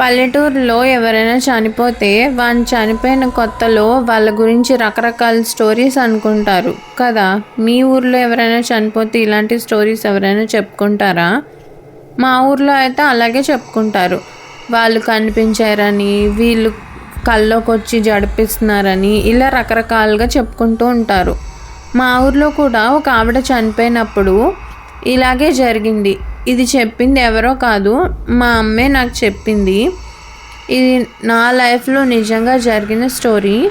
పల్లెటూరులో ఎవరైనా చనిపోతే వాళ్ళు చనిపోయిన కొత్తలో వాళ్ళ గురించి రకరకాల స్టోరీస్ అనుకుంటారు. కదా? మీ ఊర్లో ఎవరైనా చనిపోతే ఇలాంటి స్టోరీస్ ఎవరైనా చెప్పుకుంటారా? మా ఊర్లో అయితే అలాగే చెప్పుకుంటారు. వాళ్ళు కనిపించారని వీళ్ళు కల్లోకి వచ్చి జడిపిస్తున్నారని ఇలా రకరకాలుగా చెప్పుకుంటూ ఉంటారు. మా ఊర్లో కూడా ఒక ఆవిడ చనిపోయినప్పుడు ఇలాగే జరిగింది. ఇది చెప్పింది ఎవరో కాదు మా అమ్మే నాకు చెప్పింది. ఇది నా లైఫ్లో నిజంగా జరిగిన స్టోరీ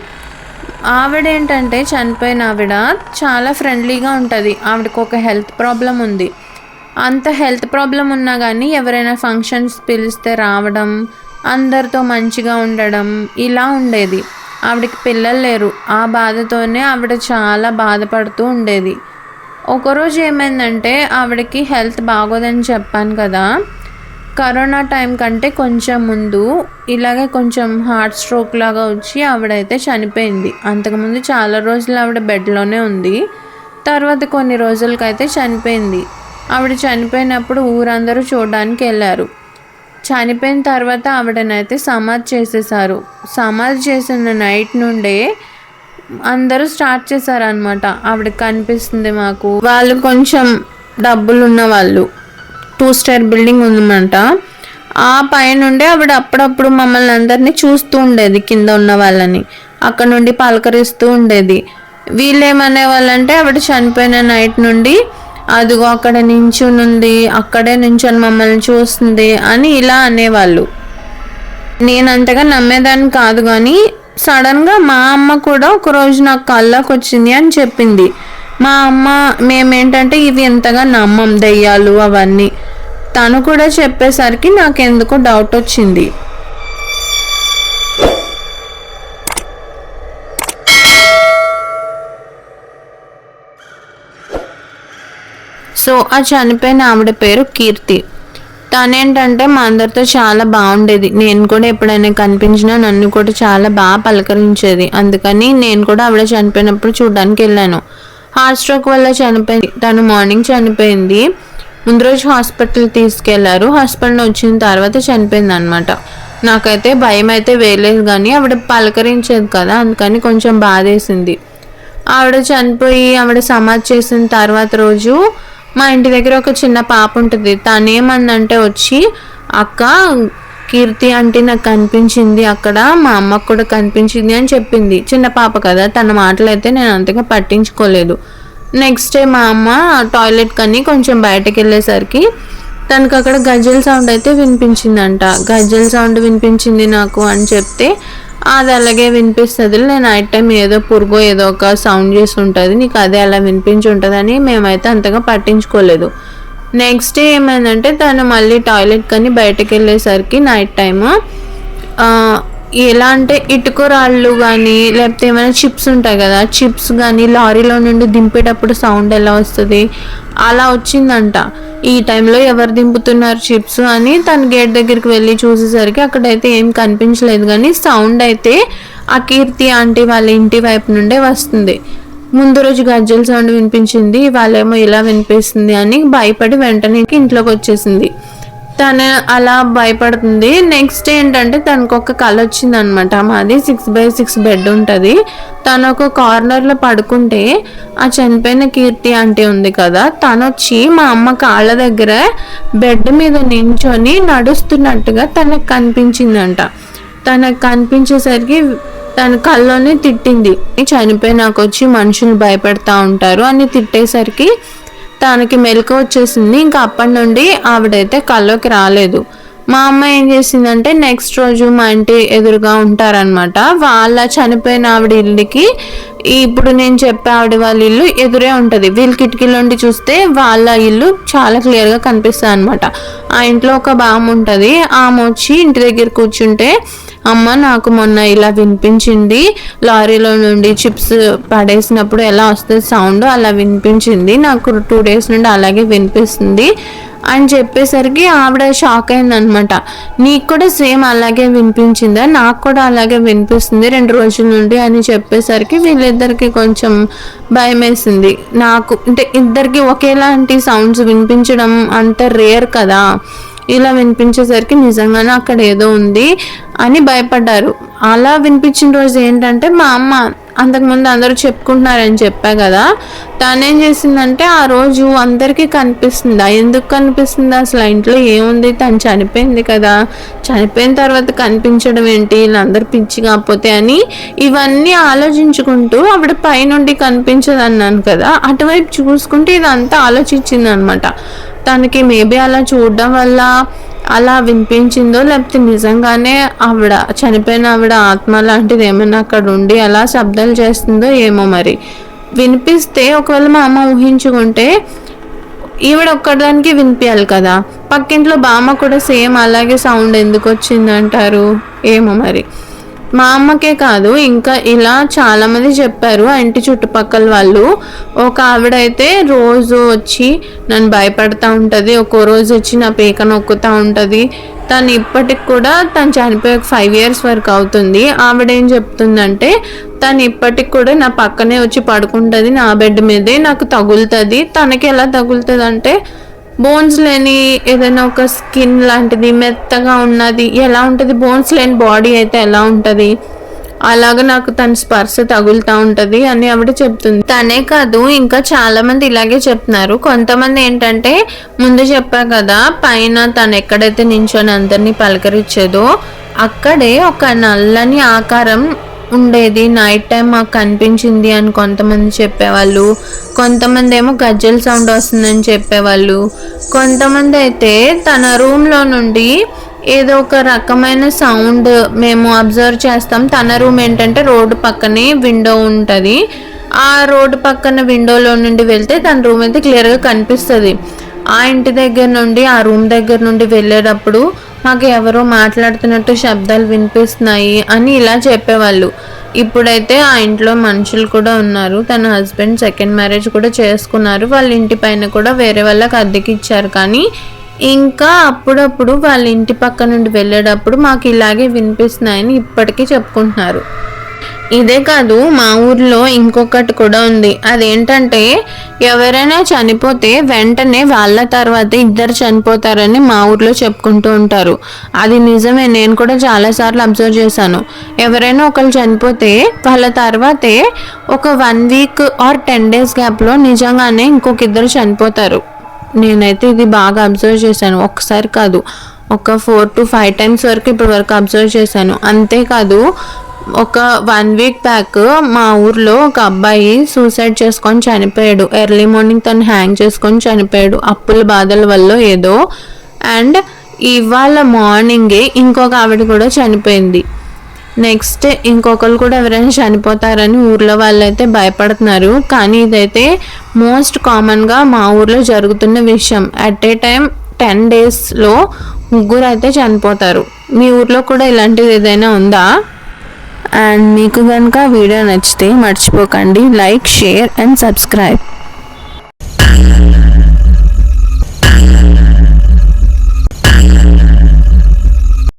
ఆవిడ ఏంటంటే చనిపోయిన ఆవిడ చాలా ఫ్రెండ్లీగా ఉంటుంది. ఆవిడకు ఒక హెల్త్ ప్రాబ్లం ఉంది. అంత హెల్త్ ప్రాబ్లం ఉన్నా కానీ ఎవరైనా ఫంక్షన్స్ పిలిస్తే రావడం అందరితో మంచిగా ఉండడం ఇలా ఉండేది. ఆవిడకి పిల్లలు లేరు. ఆ బాధతోనే ఆవిడ చాలా బాధపడుతూ ఉండేది. ఒకరోజు ఏమైందంటే ఆవిడకి హెల్త్ బాగోదని చెప్పాను కదా. కరోనా టైం కంటే కొంచెం ముందు ఇలాగే కొంచెం హార్ట్ స్ట్రోక్ లాగా వచ్చి ఆవిడైతే చనిపోయింది. అంతకుముందు చాలా రోజులు ఆవిడ బెడ్లోనే ఉంది. తర్వాత కొన్ని రోజులకైతే చనిపోయింది. ఆవిడ చనిపోయినప్పుడు ఊరందరూ చూడడానికి వెళ్ళారు. చనిపోయిన తర్వాత ఆవిడనైతే సమాధి చేసేసారు. సమాధి చేసిన నైట్ నుండే అందరూ స్టార్ట్ చేశారనమాట ఆవిడ కనిపిస్తుంది మాకు. వాళ్ళు కొంచెం డబ్బులు ఉన్న వాళ్ళు. టూ స్టార్ బిల్డింగ్ ఉందన్నమాట. ఆ పైనుండి ఆవిడ అప్పుడప్పుడు మమ్మల్ని అందరినీ చూస్తూ ఉండేది కింద ఉన్న వాళ్ళని. అక్కడ నుండి పలకరిస్తూ ఉండేది. వీళ్ళు ఏమనే వాళ్ళంటే ఆవిడ చనిపోయిన నైట్ నుండి అదిగో అక్కడ నించునుంది అక్కడే నించొని మమ్మల్ని చూస్తుంది అని ఇలా అనేవాళ్ళు. నేను అంతగా నమ్మేదాన్ని కాదు కానీ సడన్గా మా అమ్మ కూడా ఒక రోజు నాకు కళ్ళకు వచ్చింది అని చెప్పింది. మా అమ్మ మేమేంటంటే ఇవి ఎంతగా నమ్మం దయ్యాలు అవన్నీ. తను కూడా చెప్పేసరికి నాకు ఎందుకో డౌట్ వచ్చింది. సో ఆ చనిపోయిన ఆవిడ పేరు కీర్తి. తనేంటంటే మా అందరితో చాలా బాగుండేది నేను కూడా ఎప్పుడైనా కనిపించినా నన్ను కూడా చాలా బాగా పలకరించేది. అందుకని నేను కూడా ఆవిడ చనిపోయినప్పుడు చూడడానికి వెళ్ళాను. హార్ట్ స్ట్రోక్ వల్ల చనిపోయింది. తను మార్నింగ్ చనిపోయింది. ముందు రోజు హాస్పిటల్ తీసుకెళ్ళారు. హాస్పిటల్ వచ్చిన తర్వాత చనిపోయింది అనమాట నాకైతే భయం అయితే వేయలేదు కానీ ఆవిడ పలకరించేది కదా అందుకని కొంచెం బాధేసింది. ఆవిడ చనిపోయి ఆవిడ సమాధి చేసిన తర్వాత రోజు మా ఇంటి దగ్గర ఒక చిన్న పాప ఉంటుంది. తనేమందంటే వచ్చి అక్క కీర్తి అంటే నాకు కనిపించింది అక్కడ మా అమ్మకు కూడా కనిపించింది అని చెప్పింది. చిన్న పాప కదా తన మాటలు అయితే నేను అంతగా పట్టించుకోలేదు. నెక్స్ట్ డే మా అమ్మ టాయిలెట్ కని కొంచెం బయటకు వెళ్ళేసరికి తనకు అక్కడ గజల్ సౌండ్ అయితే వినిపించిందంట. గజల్ సౌండ్ వినిపించింది నాకు అని చెప్తే అది అలాగే వినిపిస్తుంది. నేను నైట్ టైం ఏదో పురుగో ఏదో ఒక సౌండ్ చేసి ఉంటుంది నీకు అదే అలా వినిపించి ఉంటుందని మేమైతే అంతగా పట్టించుకోలేదు. నెక్స్ట్ డే ఏమైందంటే తను మళ్ళీ టాయిలెట్ కానీ బయటకు వెళ్ళేసరికి నైట్ టైము ఎలా అంటే ఇటుక రాళ్ళు కానీ లేకపోతే ఏమైనా చిప్స్ ఉంటాయి కదా చిప్స్ కానీ లారీలో నుండి దింపేటప్పుడు సౌండ్ ఎలా వస్తుంది? అలా వచ్చిందంట. ఈ టైంలో ఎవరు దింపుతున్నారు చిప్స్ అని తన గేట్ దగ్గరికి వెళ్ళి చూసేసరికి అక్కడైతే ఏం కనిపించలేదు కానీ సౌండ్ అయితే ఆ కీర్తి ఆంటీ వాళ్ళ ఇంటి వైపు నుండే వస్తుంది. ముందు రోజు గజ్జల సౌండ్ వినిపించింది వాళ్ళేమో ఇలా వినిపిస్తుంది అని భయపడి వెంటనే ఇంట్లోకి వచ్చేసింది. తను అలా భయపడుతుంది. నెక్స్ట్ ఏంటంటే తనకు ఒక కళ వచ్చిందనమాట. మాది సిక్స్ బై సిక్స్ బెడ్ ఉంటుంది. తను ఒక కార్నర్లో పడుకుంటే ఆ చనిపోయిన కీర్తి అంటే ఉంది కదా తను వచ్చి మా అమ్మ కాళ్ళ దగ్గర బెడ్ మీద నించొని నడుస్తున్నట్టుగా తనకు కనిపించిందంట. తనకు కనిపించేసరికి తన కళ్ళలోనే తిట్టింది. చనిపోయినాక వచ్చి మనుషులు భయపెడతా ఉంటారు అని తిట్టేసరికి తనకి మెలకు వచ్చేసింది. ఇంకా అప్పటి నుండి ఆవిడైతే కళ్ళలోకి రాలేదు. మా అమ్మ ఏం చేసిందంటే నెక్స్ట్ రోజు మా ఇంటి ఎదురుగా ఉంటారనమాట వాళ్ళ చనిపోయిన ఆవిడ ఇల్లుకి ఇప్పుడు నేను చెప్పే ఆవిడ వాళ్ళ ఇల్లు ఎదురే ఉంటుంది. వీళ్ళ కిటికీల నుండి చూస్తే వాళ్ళ ఇల్లు చాలా క్లియర్గా కనిపిస్తుంది అనమాట ఆ ఇంట్లో ఒక బామ్ ఉంటుంది. ఆమె వచ్చి ఇంటి దగ్గర కూర్చుంటే అమ్మ నాకు మొన్న ఇలా వినిపించింది. లారీలో నుండి చిప్స్ పడేసినప్పుడు ఎలా వస్తుంది సౌండ్? అలా వినిపించింది. నాకు టూ డేస్ నుండి అలాగే వినిపిస్తుంది. అని చెప్పేసరికి ఆవిడ షాక్ అయిందనమాట నీకు కూడా సేమ్ అలాగే వినిపించిందా? నాకు కూడా అలాగే వినిపిస్తుంది రెండు రోజుల నుండి అని చెప్పేసరికి వీళ్ళిద్దరికి కొంచెం భయం వేసింది. నాకు అంటే ఇద్దరికి ఒకేలాంటి సౌండ్స్ వినిపించడం అంత రేర్ కదా. ఇలా వినిపించేసరికి నిజంగానే అక్కడ ఏదో ఉంది అని భయపడ్డారు. అలా వినిపించిన రోజు ఏంటంటే మా అమ్మ అంతకుముందు అందరూ చెప్పుకుంటున్నారని చెప్పా కదా. తనేం చేసిందంటే ఆ రోజు అందరికీ కనిపిస్తుందా. ఎందుకు కనిపిస్తుంది? అసలు ఇంట్లో ఏముంది? తను చనిపోయింది కదా. చనిపోయిన తర్వాత కనిపించడం ఏంటి? వీళ్ళందరూ పిచ్చి కాకపోతే అని ఇవన్నీ ఆలోచించుకుంటూ ఆవిడ పైనుండి కనిపించదు అన్నాను కదా. అటువైపు చూసుకుంటే ఇదంతా ఆలోచించింది అనమాట తనకి మేబీ అలా చూడడం వల్ల అలా వినిపించిందో లేకపోతే నిజంగానే ఆవిడ చనిపోయిన ఆవిడ ఆత్మ లాంటిది ఏమైనా అక్కడ ఉండి అలా శబ్దాలు చేస్తుందో ఏమో మరి. వినిపిస్తే ఒకవేళ మా అమ్మ ఊహించుకుంటే ఈవిడ ఒక్కదానికి వినిపించాలి కదా. పక్కింట్లో బామ్మ కూడా సేమ్ అలాగే సౌండ్ ఎందుకు వచ్చిందంటారు? ఏమో మరి. మా అమ్మకే కాదు ఇంకా ఇలా చాలామంది చెప్పారు ఆ ఇంటి చుట్టుపక్కల వాళ్ళు. ఒక ఆవిడైతే రోజు వచ్చి నన్ను భయపడతా ఉంటుంది ఒక్కో రోజు వచ్చి నా పీక నొక్కుతూ ఉంటుంది. తను ఇప్పటికి కూడా తను చనిపోయే ఫైవ్ ఇయర్స్ వరకు అవుతుంది. ఆవిడ ఏం చెప్తుందంటే తను ఇప్పటికి కూడా నా పక్కనే వచ్చి పడుకుంటుంది నా బెడ్ మీదే నాకు తగులుతుంది. తనకి ఎలా తగులుతుంది అంటే బోన్స్ లేని ఏదైనా ఒక స్కిన్ లాంటిది మెత్తగా ఉన్నది ఎలా ఉంటుంది? బోన్స్ లేని బాడీ అయితే ఎలా ఉంటుంది? అలాగ నాకు తన స్పర్శ తగులుతూ ఉంటుంది అని ఆవిడ చెప్తుంది. తనే కాదు ఇంకా చాలా మంది ఇలాగే చెప్తున్నారు. కొంతమంది ఏంటంటే ముందు చెప్పా కదా పైన తను ఎక్కడైతే నించొని అందరినీ పలకరించేదో అక్కడే ఒక నల్లని ఆకారం ఉండేది. నైట్ టైం మాకు కనిపించింది అని కొంతమంది చెప్పేవాళ్ళు. కొంతమంది ఏమో గజ్జల సౌండ్ వస్తుందని చెప్పేవాళ్ళు. కొంతమంది అయితే తన రూమ్లో నుండి ఏదో ఒక రకమైన సౌండ్ మేము అబ్జర్వ్ చేస్తాం. తన రూమ్ ఏంటంటే రోడ్డు పక్కనే విండో ఉంటుంది. ఆ రోడ్డు పక్కన విండోలో నుండి వెళ్తే తన రూమ్ అయితే క్లియర్గా కనిపిస్తుంది. ఆ ఇంటి దగ్గర నుండి ఆ రూమ్ దగ్గర నుండి వెళ్ళేటప్పుడు మాకు ఎవరో మాట్లాడుతున్నట్టు శబ్దాలు వినిపిస్తున్నాయి అని ఇలా చెప్పేవాళ్ళు. ఇప్పుడైతే ఆ ఇంట్లో మనుషులు కూడా ఉన్నారు. తన హస్బెండ్ సెకండ్ మ్యారేజ్ కూడా చేసుకున్నారు. వాళ్ళ ఇంటి పైన కూడా వేరే వాళ్ళకి అద్దెకి ఇచ్చారు కానీ ఇంకా అప్పుడప్పుడు వాళ్ళ ఇంటి పక్క నుండి వెళ్ళేటప్పుడు మాకు ఇలాగే వినిపిస్తున్నాయని ఇప్పటికీ చెప్పుకుంటున్నారు. ఇదే కాదు మా ఊర్లో ఇంకొకటి కూడా ఉంది. అదేంటంటే ఎవరైనా చనిపోతే వెంటనే వాళ్ళ తర్వాత ఇద్దరు చనిపోతారని మా ఊర్లో చెప్పుకుంటూ ఉంటారు. అది నిజమే నేను కూడా చాలాసార్లు అబ్జర్వ్ చేశాను. ఎవరైనా ఒకరు చనిపోతే వాళ్ళ తర్వాతే ఒక one week or ten days గ్యాప్లో నిజంగానే ఇంకొక ఇద్దరు చనిపోతారు. నేనైతే ఇది బాగా అబ్జర్వ్ చేశాను. ఒకసారి కాదు ఒక ఫోర్ టు ఫైవ్ టైమ్స్ వరకు ఇప్పటి వరకు అబ్జర్వ్ చేశాను. అంతేకాదు ఒక వన్ వీక్ బ్యాక్ మా ఊర్లో ఒక అబ్బాయి సూసైడ్ చేసుకొని చనిపోయాడు. ఎర్లీ మార్నింగ్ తను హ్యాంగ్ చేసుకొని చనిపోయాడు. అప్పుల బాధల వల్ల ఏదో. అండ్ ఇవాళ మార్నింగే ఇంకొక ఆవిడ కూడా చనిపోయింది. నెక్స్ట్ ఇంకొకరు కూడా ఎవరైనా చనిపోతారని ఊర్లో వాళ్ళైతే భయపడుతున్నారు. కానీ ఇదైతే మోస్ట్ కామన్గా మా ఊర్లో జరుగుతున్న విషయం. అట్ ఏ టైం టెన్ డేస్లో ముగ్గురు అయితే చనిపోతారు. మీ ఊర్లో కూడా ఇలాంటిది ఏదైనా ఉందా? అండ్ మీకు కనుక వీడియో నచ్చితే మర్చిపోకండి. Like share and subscribe